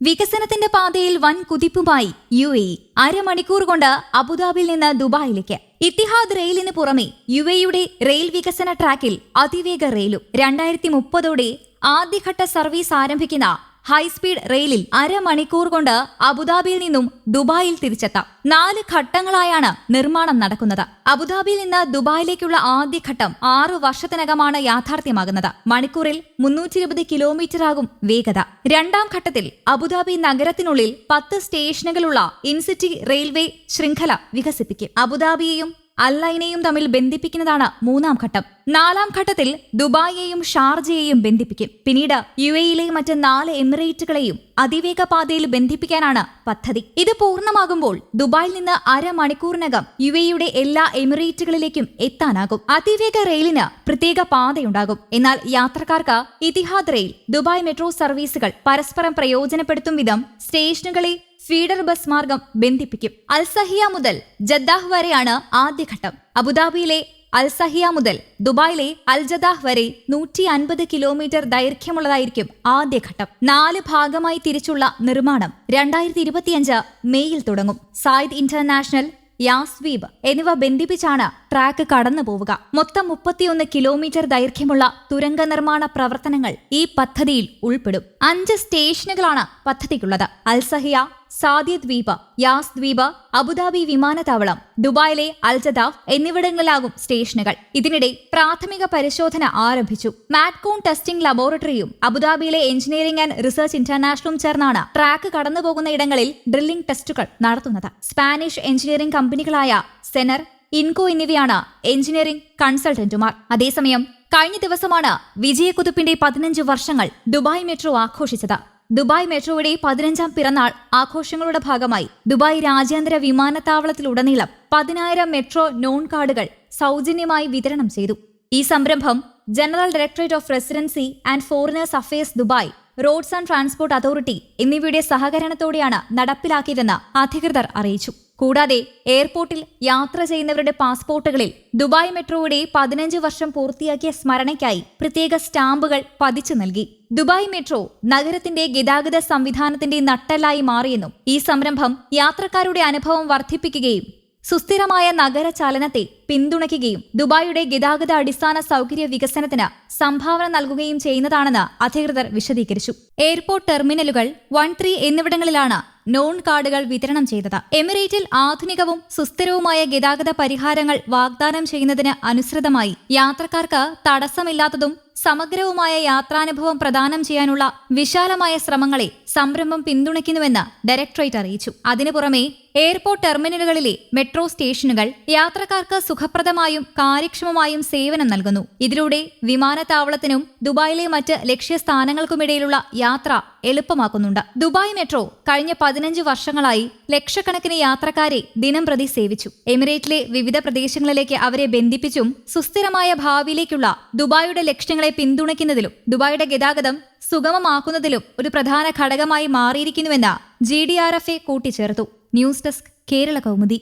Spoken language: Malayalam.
വികസനത്തിന്റെ പാതയിൽ വൻ കുതിപ്പുമായി യു എ. അരമണിക്കൂർ കൊണ്ട് അബുദാബിയിൽ നിന്ന് ദുബായിലേക്ക് ഇത്തിഹാദ് റെയിലിന് പുറമെ യു എയുടെ റെയിൽ വികസന ട്രാക്കിൽ അതിവേഗ റെയിലും രണ്ടായിരത്തി മുപ്പതോടെ ആദ്യഘട്ട സർവീസ് ആരംഭിക്കുന്ന ഹൈസ്പീഡ് റെയിലിൽ അരമണിക്കൂർ കൊണ്ട് അബുദാബിയിൽ നിന്നും ദുബായിൽ തിരിച്ചെത്താം. നാല് ഘട്ടങ്ങളായാണ് നിർമ്മാണം നടക്കുന്നത്. അബുദാബിയിൽ നിന്ന് ദുബായിലേക്കുള്ള ആദ്യഘട്ടം ആറു വർഷത്തിനകമാണ് യാഥാർത്ഥ്യമാകുന്നത്. മണിക്കൂറിൽ മുന്നൂറ്റി ഇരുപത് കിലോമീറ്റർ ആകും വേഗത. രണ്ടാം ഘട്ടത്തിൽ അബുദാബി നഗരത്തിനുള്ളിൽ പത്ത് സ്റ്റേഷനുകളുള്ള ഇൻസിറ്റി റെയിൽവേ ശൃംഖല വികസിപ്പിക്കും. അബുദാബിയെയും അല്ലൈനെയും തമ്മിൽ ബന്ധിപ്പിക്കുന്നതാണ് മൂന്നാം ഘട്ടം. നാലാം ഘട്ടത്തിൽ ദുബായിയെയും ഷാർജയെയും ബന്ധിപ്പിക്കും. പിന്നീട് യു എയിലെ മറ്റ് നാല് എമിറേറ്റുകളെയും അതിവേഗ പാതയിൽ ബന്ധിപ്പിക്കാനാണ് പദ്ധതി. ഇത് പൂർണമാകുമ്പോൾ ദുബായിൽ നിന്ന് അരമണിക്കൂറിനകം യു എയുടെ എല്ലാ എമിറേറ്റുകളിലേക്കും എത്താനാകും. അതിവേഗ റെയിലിന് പ്രത്യേക പാതയുണ്ടാകും. എന്നാൽ യാത്രക്കാർക്ക് ഇതിഹാദ് റെയിൽ ദുബായ് മെട്രോ സർവീസുകൾ പരസ്പരം പ്രയോജനപ്പെടുത്തും വിധം സ്റ്റേഷനുകളെ ഫീഡർ ബസ് മാർഗം ബന്ധിപ്പിക്കും. അൽസഹിയ മുതൽ ജദ്ദാഹ് വരെയാണ് ആദ്യഘട്ടം അബുദാബിയിലെ അൽസഹിയ മുതൽ ദുബായിലെ അൽജദാഹ് വരെ നൂറ്റി അൻപത് കിലോമീറ്റർ ദൈർഘ്യമുള്ളതായിരിക്കും ആദ്യഘട്ടം നാല് ഭാഗമായി തിരിച്ചുള്ള നിർമ്മാണം രണ്ടായിരത്തി ഇരുപത്തിയഞ്ച് മെയ്യിൽ തുടങ്ങും. സായിദ് ഇന്റർനാഷണൽ യാസ്വീബ് എന്നിവ ബന്ധിപ്പിച്ചാണ് ട്രാക്ക് കടന്നു പോവുക. മൊത്തം മുപ്പത്തിയൊന്ന് കിലോമീറ്റർ ദൈർഘ്യമുള്ള തുരങ്ക നിർമ്മാണ പ്രവർത്തനങ്ങൾ ഈ പദ്ധതിയിൽ ഉൾപ്പെടും. അഞ്ച് സ്റ്റേഷനുകളാണ് പദ്ധതിക്കുള്ളത്. അൽസഹിയ സാദ്യ ദ്വീപ് യാസ് ദ്വീപ് അബുദാബി വിമാനത്താവളം ദുബായിലെ അൽജദാഫ് എന്നിവിടങ്ങളിലാകും സ്റ്റേഷനുകൾ. ഇതിനിടെ പ്രാഥമിക പരിശോധന ആരംഭിച്ചു. മാറ്റ്കോൺ ടെസ്റ്റിംഗ് ലബോറട്ടറിയും അബുദാബിയിലെ എഞ്ചിനീയറിംഗ് ആൻഡ് റിസർച്ച് ഇന്റർനാഷണലും ചേർന്നാണ് ട്രാക്ക് കടന്നുപോകുന്ന ഇടങ്ങളിൽ ഡ്രില്ലിംഗ് ടെസ്റ്റുകൾ നടത്തുന്നത്. സ്പാനിഷ് എഞ്ചിനീയറിംഗ് കമ്പനികളായ സെനർ ഇൻകോ എന്നിവയാണ് എഞ്ചിനീയറിംഗ് കൺസൾട്ടന്റുമാർ. അതേസമയം കഴിഞ്ഞ ദിവസമാണ് വിജയകുതുപ്പിന്റെ പതിനഞ്ച് വർഷങ്ങൾ ദുബായ് മെട്രോ ആഘോഷിച്ചത്. ദുബായ് മെട്രോയുടെ പതിനഞ്ചാം പിറന്നാൾ ആഘോഷങ്ങളുടെ ഭാഗമായി ദുബായ് രാജ്യാന്തര വിമാനത്താവളത്തിലുടനീളം പതിനായിരം മെട്രോ നോൺ കാർഡുകൾ സൗജന്യമായി വിതരണം ചെയ്തു. ഈ സംരംഭം General Directorate of Residency and Foreigners Affairs Dubai Roads and Transport Authority എന്നിവയുടെ സഹകരണത്തോടെയാണ് നടപ്പിലാക്കിയതെന്ന് അധികൃതർ അറിയിച്ചു. കൂടാതെ എയർപോർട്ടിൽ യാത്ര ചെയ്യുന്നവരുടെ പാസ്പോർട്ടുകളിൽ ദുബായ് മെട്രോയുടെ പതിനഞ്ച് വർഷം പൂർത്തിയാക്കിയ സ്മരണയ്ക്കായി പ്രത്യേക സ്റ്റാമ്പുകൾ പതിച്ചു നൽകി. ദുബായ് മെട്രോ നഗരത്തിന്റെ ഗതാഗത സംവിധാനത്തിന്റെ നട്ടെല്ലായി മാറിയെന്നും ഈ സംരംഭം യാത്രക്കാരുടെ അനുഭവം വർദ്ധിപ്പിക്കുകയും സുസ്ഥിരമായ നഗരചലനത്തെ പിന്തുണയ്ക്കുകയും ദുബായിയുടെ ഗതാഗത അടിസ്ഥാന സൗകര്യ വികസനത്തിന് സംഭാവന നൽകുകയും ചെയ്യുന്നതാണെന്ന് അധികൃതർ വിശദീകരിച്ചു. എയർപോർട്ട് ടെർമിനലുകൾ വൺ ത്രീ എന്നിവിടങ്ങളിലാണ് നോൺ കാർഡുകൾ വിതരണം ചെയ്തത്. എമിറേറ്റിൽ ആധുനികവും സുസ്ഥിരവുമായ ഗതാഗത പരിഹാരങ്ങൾ വാഗ്ദാനം ചെയ്യുന്നതിന് അനുസൃതമായി യാത്രക്കാർക്ക് തടസ്സമില്ലാത്തതും സമഗ്രവുമായ യാത്രാനുഭവം പ്രദാനം ചെയ്യാനുള്ള വിശാലമായ ശ്രമങ്ങളെ സംരംഭം പിന്തുണയ്ക്കുന്നുവെന്ന് ഡയറക്ടറേറ്റ് അറിയിച്ചു. അതിനു പുറമെ എയർപോർട്ട് ടെർമിനലുകളിലെ മെട്രോ സ്റ്റേഷനുകൾ യാത്രക്കാർക്ക് സുഖപ്രദമായും കാര്യക്ഷമമായും സേവനം നൽകുന്നു. ഇതിലൂടെ വിമാനത്താവളത്തിനും ദുബായിലെ മറ്റ് ലക്ഷ്യസ്ഥാനങ്ങൾക്കുമിടയിലുള്ള യാത്ര എളുപ്പമാക്കുന്നുണ്ട്. ദുബായ് മെട്രോ കഴിഞ്ഞ പതിനഞ്ച് വർഷങ്ങളായി ലക്ഷക്കണക്കിന് യാത്രക്കാരെ ദിനം പ്രതി സേവിച്ചു. എമിറേറ്റിലെ വിവിധ പ്രദേശങ്ങളിലേക്ക് അവരെ ബന്ധിപ്പിച്ചും സുസ്ഥിരമായ ഭാവിയിലേക്കുള്ള ദുബായുടെ ലക്ഷ്യങ്ങളെ പിന്തുണയ്ക്കുന്നതിലും ദുബായുടെ ഗതാഗതം സുഗമമാക്കുന്നതിലും ഒരു പ്രധാന ഘടകമായി മാറിയിരിക്കുന്നുവെന്ന് G D R F A കൂട്ടിച്ചേർത്തു. News desk Kerala Kaumudi.